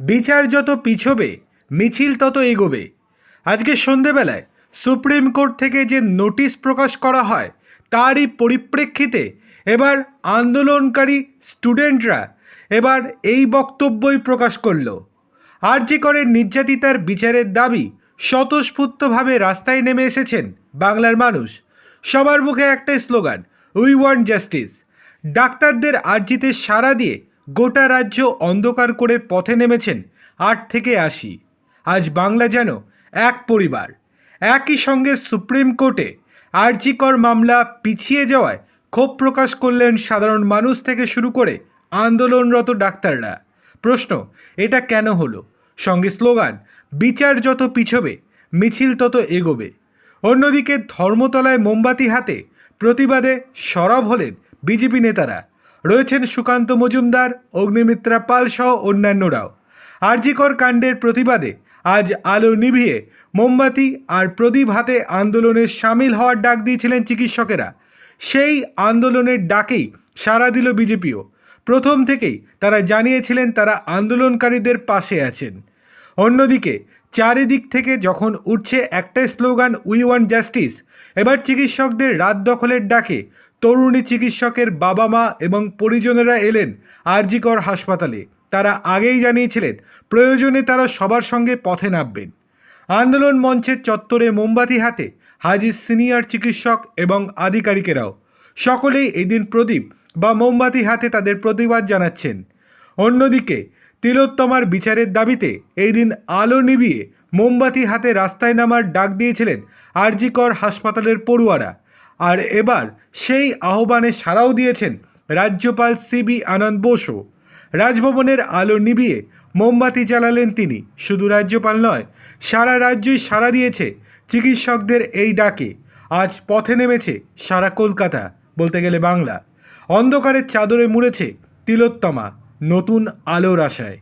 বিচার যত পিছবে, মিছিল তত এগোবে। আজকে সন্ধেবেলায় সুপ্রিম কোর্ট থেকে যে নোটিশ প্রকাশ করা হয়, তারই পরিপ্রেক্ষিতে এবার আন্দোলনকারী স্টুডেন্টরা এবার এই বক্তব্যই প্রকাশ করল। আরজি করে নির্যাতিতার বিচারের দাবি স্বতঃস্ফূর্তভাবে রাস্তায় নেমে এসেছেন বাংলার মানুষ, সবার মুখে একটাই স্লোগান উই ওয়ান্ট জাস্টিস ডাক্তারদের আর্জিতে সাড়া দিয়ে গোটা রাজ্য অন্ধকার করে পথে নেমেছেন আট থেকে আশি। আজ বাংলা যেন এক পরিবার। একই সঙ্গে সুপ্রিম কোর্টে আরজিকর মামলা পিছিয়ে যাওয়ায় ক্ষোভ প্রকাশ করলেন সাধারণ মানুষ থেকে শুরু করে আন্দোলনরত ডাক্তাররা। প্রশ্ন, এটা কেন হলো? সঙ্গে স্লোগান, বিচার যত পিছবে, মিছিল তত এগোবে। অন্যদিকে ধর্মতলায় মোমবাতি হাতে প্রতিবাদে সরব হলেন বিজেপি নেতারা। রয়েছেন সুকান্ত মজুমদার, অগ্নিমিত্রা পাল সহ অন্যান্যরাও। আরজিকর কাণ্ডের প্রতিবাদে আজ আলো নিভিয়ে মোমবাতি আর প্রদীপ হাতে আন্দোলনে সামিল হওয়ার ডাক দিয়েছিলেন চিকিৎসকেরা। সেই আন্দোলনের ডাকেই সাড়া দিল বিজেপিও। প্রথম থেকেই তারা জানিয়েছিলেন তারা আন্দোলনকারীদের পাশে আছেন। অন্যদিকে চারিদিক থেকে যখন উঠছে একটাই স্লোগান উই ওয়ান্ট জাস্টিস এবার চিকিৎসকদের রাত দখলের ডাকে তরুণী চিকিৎসকের বাবা মা এবং পরিজনেরা এলেন আরজিকর হাসপাতালে। তারা আগেই জানিয়েছিলেন, প্রয়োজনে তারা সবার সঙ্গে পথে নামবেন। আন্দোলন মঞ্চের চত্বরে মোমবাতি হাতে হাজির সিনিয়র চিকিৎসক এবং আধিকারিকেরাও। সকলেই এদিন প্রদীপ বা মোমবাতি হাতে তাদের প্রতিবাদ জানাচ্ছেন। অন্যদিকে, তিলোত্তমার বিচারের দাবিতে এই দিন আলো নিবিয়ে মোমবাতি হাতে রাস্তায় নামার ডাক দিয়েছিলেন আরজিকর হাসপাতালের পড়ুয়ারা। আর এবার সেই আহ্বানে সাড়াও দিয়েছেন রাজ্যপাল সিবি আনন্দ বসু রাজভবনের আলো নিভিয়ে মোমবাতি জ্বালালেন তিনি। শুধু রাজ্যপাল নয়, সারা রাজ্যই সাড়া দিয়েছে চিকিৎসকদের এই ডাকে। আজ পথে নেমেছে সারা কলকাতা, বলতে গেলে বাংলা। অন্ধকারের চাদরে মুড়েছে তিলোত্তমা, নতুন আলোর আশায়।